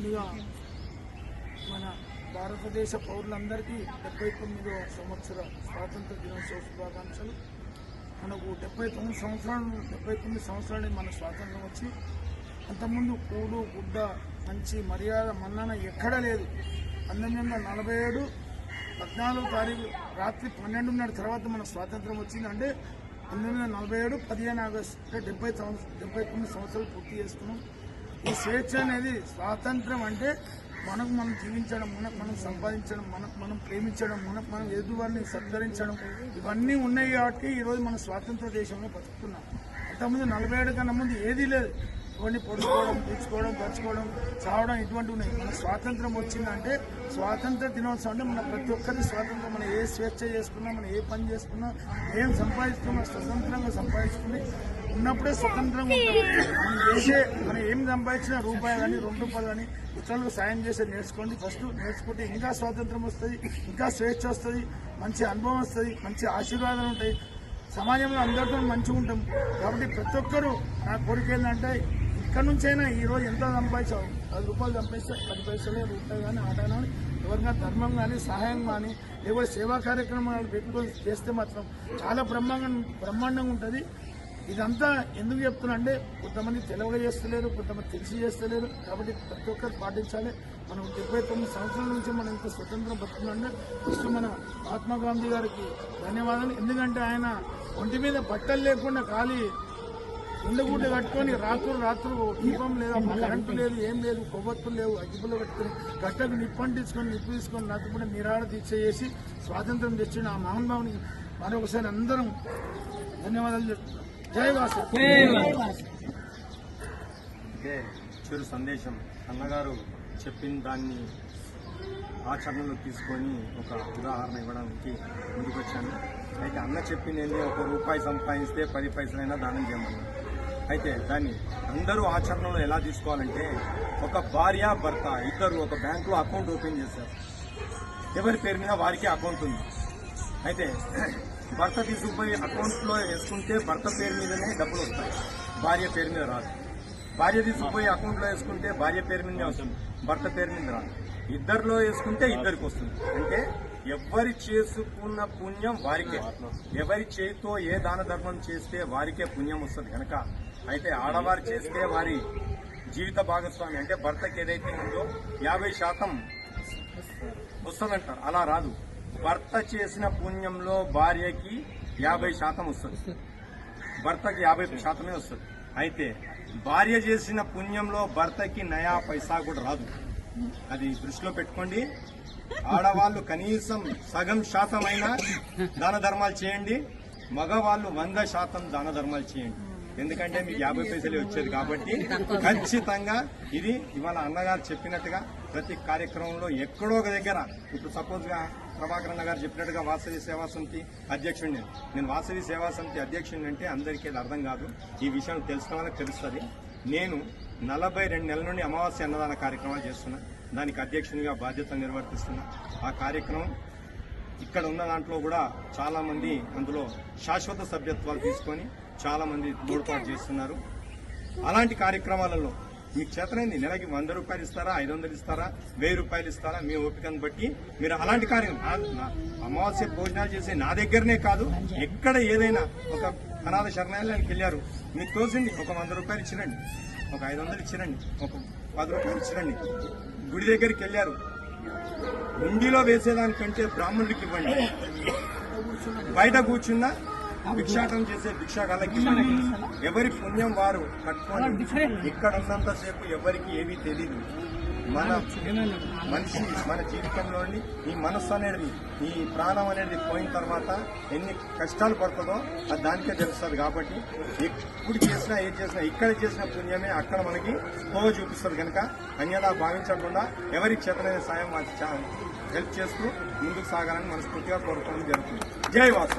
ముందుగా మన భారతదేశ పౌరులందరికీ డెబ్బై తొమ్మిదవ సంవత్సర స్వాతంత్ర దినోత్సవ శుభాకాంక్షలు. మనకు డెబ్బై తొమ్మిది సంవత్సరాలు డెబ్బై తొమ్మిది సంవత్సరాలు మన స్వాతంత్రం వచ్చి అంతకుముందు కూడు గుడ్డ మంచి మర్యాద మన్నన ఎక్కడ లేదు. పంతొమ్మిది వందల నలభై ఏడు పద్నాలుగు తారీఖు రాత్రి పన్నెండున్నర తర్వాత మన స్వాతంత్రం వచ్చిందంటే పంతొమ్మిది వందల నలభై ఏడు పదిహేను ఆగస్టు అంటే డెబ్బై సంవత్సరం డెబ్బై తొమ్మిది సంవత్సరాలు పూర్తి చేసుకున్నాం ఈ స్వేచ్ఛ అనేది స్వాతంత్రం అంటే మనకు మనం జీవించడం మనకు మనం సంపాదించడం మనకు మనం ప్రేమించడం మనకు మనం ఎదుటివారిని సత్కరించడం ఇవన్నీ ఉన్నాయి కాబట్టి ఈరోజు మనం స్వాతంత్ర దేశంలో బతుకుతున్నాం. అంతకుముందు నలభై ఏడు కన్నా ముందు ఏదీ లేదు. ఇవన్నీ పొడుచుకోవడం తెచ్చుకోవడం దచ్చుకోవడం చావడం ఇటువంటి ఉన్నాయి. మన స్వాతంత్రం వచ్చిందంటే స్వాతంత్ర దినోత్సవం అంటే మన ప్రతి ఒక్కరి స్వాతంత్రం మనం ఏ స్వేచ్ఛ చేసుకున్నా మనం ఏ పని చేసుకున్నా ఏం సంపాదిస్తున్నా స్వతంత్రంగా సంపాదించుకుని ఉన్నప్పుడే స్వతంత్రంగా ఉంటాం. మనం చేసే మనం ఏం సంపాదించినా రూపాయి కానీ రెండు రూపాయలు కానీ ఇతరులకు సాయం చేసే నేర్చుకోండి. ఫస్ట్ నేర్చుకుంటే ఇంకా స్వాతంత్రం వస్తుంది ఇంకా స్వేచ్ఛ వస్తుంది మంచి అనుభవం వస్తుంది మంచి ఆశీర్వాదాలు ఉంటాయి. సమాజంలో అందరితో మంచిగా ఉంటాం. కాబట్టి ప్రతి ఒక్కరూ నా కోరిక ఏంటంటే ఇక్కడ నుంచైనా ఈరోజు ఎంత సంపాదించావు? పది రూపాయలు సంపాదిస్తే పది పైసలే రూపాయలు కానీ ఆట కానీ ఎవరికైనా ధర్మం కానీ సహాయం కానీ లేకపోతే సేవా కార్యక్రమాలు పెట్టుకొని చేస్తే మాత్రం చాలా బ్రహ్మాండం బ్రహ్మాండంగా ఉంటుంది. ఇదంతా ఎందుకు చెప్తున్నా అంటే కొంతమంది తెలివిగా చేస్తలేరు కొంతమంది తెలిసి చేస్తలేరు. కాబట్టి ప్రతి ఒక్కరు పాటించాలి. మనం డెబ్బై తొమ్మిది సంవత్సరాల నుంచి మనం ఇంత స్వతంత్రం బతుకుతుందంటే ఫస్ట్ మన మహాత్మా గాంధీ గారికి ధన్యవాదాలు. ఎందుకంటే ఆయన ఒంటి మీద బట్టలు లేకుండా ఖాళీ ఉండగుడ్డ కట్టుకొని రాత్రులు రాత్రులు దీపం లేదు అప్పుడు కరెంటు లేదు ఏం లేదు కొవ్వొత్తులు లేవు అగ్గిపులు కట్టుకొని గట్టకు నిప్పంటించుకొని నిప్పు తీసుకొని రాత్రిపూట నిరాడ దీక్ష చేసి స్వాతంత్రం తెచ్చిన ఆ మహానుభావునికి మరొకసారి అందరం ధన్యవాదాలు చెప్తున్నాం. జై వాసు. ఇదే చిరు సందేశం. అన్నగారు చెప్పిన దాన్ని ఆచరణలో తీసుకొని ఒక ఉదాహరణ ఇవ్వడానికి ముందుకొచ్చాను. అయితే అన్న చెప్పింది ఏంటి ఒక రూపాయి సంపాదిస్తే పది పైసలైనా దానం చేయమన్నారు. అయితే దాన్ని అందరూ ఆచరణలో ఎలా తీసుకోవాలంటే ఒక భార్య భర్త ఇద్దరు ఒక బ్యాంకులో అకౌంట్ ఓపెన్ చేశారు. ఎవరి పేరు మీద వారికి అకౌంట్ ఉంది. అయితే భర్త తీసుకుపోయి అకౌంట్లో వేసుకుంటే భర్త పేరు మీదనే డబ్బులు వస్తాయి. భార్య పేరు మీద రాదు. భార్య తీసుకుపోయి అకౌంట్లో వేసుకుంటే భార్య పేరు మీదనే వస్తుంది. భర్త పేరు మీద రాదు. ఇద్దరిలో వేసుకుంటే ఇద్దరికి వస్తుంది. అంటే ఎవరి చేసుకున్న పుణ్యం వారికే. ఎవరి చేతితో ఏ దాన ధర్మం చేస్తే వారికే పుణ్యం వస్తుంది కనుక అయితే ఆడవారు చేస్తే వారి జీవిత భాగస్వామి అంటే భర్తకి ఏదైతే ఉందో యాభై శాతం వస్తుందంటారు. అలా రాదు. భర్త చేసిన పుణ్యంలో భార్యకి యాభై శాతం వస్తుంది. భర్తకి యాభై శాతమే వస్తుంది. అయితే భార్య చేసిన పుణ్యంలో భర్తకి నయా పైసా కూడా రాదు. అది దృష్టిలో పెట్టుకోండి. ఆడవాళ్ళు కనీసం సగం శాతం అయినా దాన ధర్మాలు చేయండి. మగవాళ్ళు వంద శాతం దాన ధర్మాలు చేయండి. ఎందుకంటే మీకు యాభై పైసలే వచ్చేది కాబట్టి ఖచ్చితంగా ఇది ఇవాళ అన్నగారు చెప్పినట్టుగా ప్రతి కార్యక్రమంలో ఎక్కడో ఒక దగ్గర ఇప్పుడు సపోజ్గా ప్రభాకర్ అన్న గారు చెప్పినట్టుగా వాసవి సేవా సమితి అధ్యక్షుడిని నేను. వాసవి సేవా సమితి అధ్యక్షుడిని అంటే అందరికీ అర్థం కాదు. ఈ విషయం తెలిసిన వాళ్ళకి తెలుస్తుంది. నేను నలభై రెండు నెలల నుండి అమావాస్య అన్నదాన కార్యక్రమాలు చేస్తున్నా. దానికి అధ్యక్షునిగా బాధ్యత నిర్వర్తిస్తున్నా. ఆ కార్యక్రమం ఇక్కడ ఉన్న దాంట్లో కూడా చాలామంది అందులో శాశ్వత సభ్యత్వాలు తీసుకొని చాలా మంది తోడ్పాటు చేస్తున్నారు. అలాంటి కార్యక్రమాలలో మీకు చేతనైంది నెలకి వంద రూపాయలు ఇస్తారా ఐదు వందలు ఇస్తారా వెయ్యి రూపాయలు ఇస్తారా మీ ఓపికను బట్టి మీరు అలాంటి కార్యక్రమం నా- అమావాస్య భోజనాలు చేసే నా దగ్గరనే కాదు ఎక్కడ ఏదైనా ఒక అనాథ శరణాలయానికి వెళ్ళారు మీకు తోసింది ఒక వంద రూపాయలు ఇచ్చిరండి ఒక ఐదు వందలు ఇచ్చిరండి ఒక పది రూపాయలు ఇచ్చిరండి గుడి దగ్గరికి వెళ్ళారు. హుండీలో వేసేదానికంటే బ్రాహ్మణుడికి ఇవ్వండి. బయట కూర్చున్నా భిక్షాటం చేసే ఇవ్వండి ఎవరి పుణ్యం వారు కట్టుకోండి ఇక్కడ ఉన్నంతసేపు ఎవరికి ఏమీ తెలియదు మన మనిషి మన జీవితంలోని ఈ మనస్సు అనేది ఈ ప్రాణం అనేది పోయిన తర్వాత ఎన్ని కష్టాలు పడుతుందో అది దానికే తెలుస్తుంది కాబట్టి ఎప్పుడు చేసినా ఏం చేసినా ఇక్కడ చేసిన పుణ్యమే అక్కడ మనకి పోవ చూపిస్తుంది కనుక అన్యదా భావించకుండా ఎవరికి చేతనైన సాయం చా- హెల్ప్ చేస్తూ ముందుకు సాగాలని మనస్ఫూర్తిగా కోరుకోవడం జరుగుతుంది. జై వాసు.